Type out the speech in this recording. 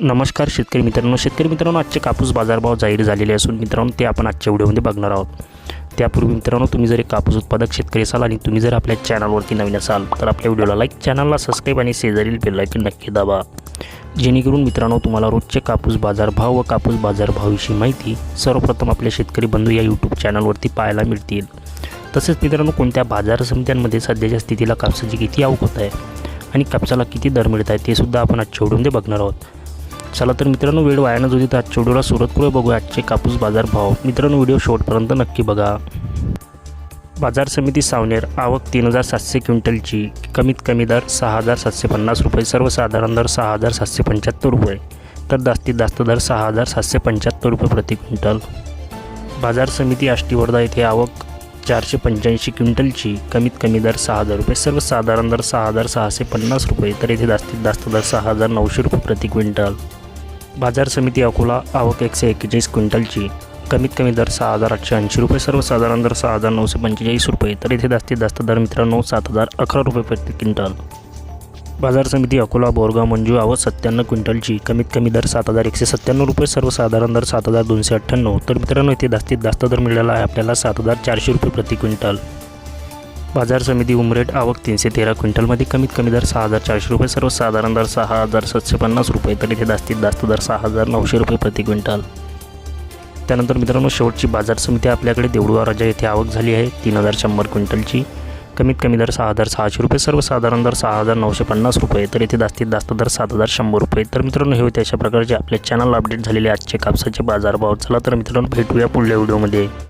नमस्कार शेतकरी मित्रांनो. शेतकरी मित्रांनो आजचे कापूस बाजारभाव जाहीर झालेले असून मित्रांनो ते आपण आजच्या व्हिडिओमध्ये बघणार आहोत. त्यापूर्वी मित्रांनो तुम्ही जर एक कापूस उत्पादक शेतकरी असाल आणि तुम्ही जर आपल्या चॅनलवरती नवीन असाल तर आपल्या व्हिडिओला लाईक चॅनलला सबस्क्राईब आणि शेजारील बेलायकन नक्की दाबा. जेणेकरून मित्रांनो तुम्हाला रोजचे कापूस बाजारभाव व कापूस बाजारभावाविषयी माहिती सर्वप्रथम आपल्या शेतकरी बंधू या यूट्यूब चॅनलवरती पाहायला मिळतील. तसेच मित्रांनो कोणत्या बाजार समित्यांमध्ये सध्याच्या स्थितीला कापसाची किती आवक होत आहे आणि कापसाला किती दर मिळत आहे ते सुद्धा आपण आजच्या व्हिडिओमध्ये बघणार आहोत. चला तर मित्रांनो वेळ वाया न जाऊ आज आजच्या व्हिडिओला सुरुवात करूया बघूया. आजचे कापूस बाजार भाव. मित्रांनो व्हिडिओ शेवटपर्यंत नक्की बघा. बाजार समिती सावनेर. आवक तीन हजार सातशे क्विंटलची. कमीत कमी दर सहा हजार सातशे पन्नास रुपये. सर्वसाधारण दर सहा हजार सातशे पंच्याहत्तर रुपये. तर जास्तीत जास्त दर सहा हजार सातशे पंच्याहत्तर रुपये प्रति क्विंटल. बाजार समिती आष्टीवर्धा येथे आवक चारशे पंच्याऐंशी क्विंटलची. कमीत कमी दर सहा हजार रुपये. सर्वसाधारण दर सहा हजार सहाशे पन्नास रुपये. तर येथे जास्तीत जास्त दर सहा हजार नऊशे रुपये प्रति क्विंटल. बाजार समिती अकोला आवक एकशे एक्केचाळीस क्विंटलची. कमीत कमी दर सहा हजार आठशे ऐंशी रुपये सर्वसाधारण दर सहा हजार नऊशे पंचेचाळीस रुपये तर इथे जास्तीत जास्त दर मित्रांनो सात हजार अकरा रुपये प्रति क्विंटल. बाजार समिती अकोला बोरगाव मंजू आवक सत्त्याण्णव क्विंटलची. कमीत कमी दर सात हजार एकशे सत्त्याण्णव रुपये सर्वसाधारण दर सात हजार दोनशे अठ्ठ्याण्णव. तर मित्रांनो इथे जास्तीत जास्त दर मिळाला आहे आपल्याला सात हजार चारशे रुपये प्रति क्विंटल. बाजार समिती उमरेट आवक तीनशे तेरा क्विंटलमध्ये कमीत कमी दर सहा हजार चारशे रुपये सर्वसाधारण दर सहा हजार सातशे पन्नास रुपये तर इथे जास्तीत जास्त दर सहा हजार नऊशे रुपये प्रति क्विंटल. त्यानंतर मित्रांनो शेवटची बाजार समिती आपल्याकडे देवडुआ राजा येथे आवक झाली आहे. तीन हजार शंभर क्विंटलची कमीत कमी दर सहा हजार सहाशे रुपये सर्वसाधारण दर सहा हजार नऊशे पन्नास रुपये तर इथे जास्तीत जास्त दर सात हजार शंभर रुपये. तर मित्रांनो हे होते अशा प्रकारचे आपल्या चॅनल अपडेट झालेले आजचे कापसाचे बाजारभाव. चला तर मित्रांनो भेटूया पुढल्या व्हिडिओमध्ये.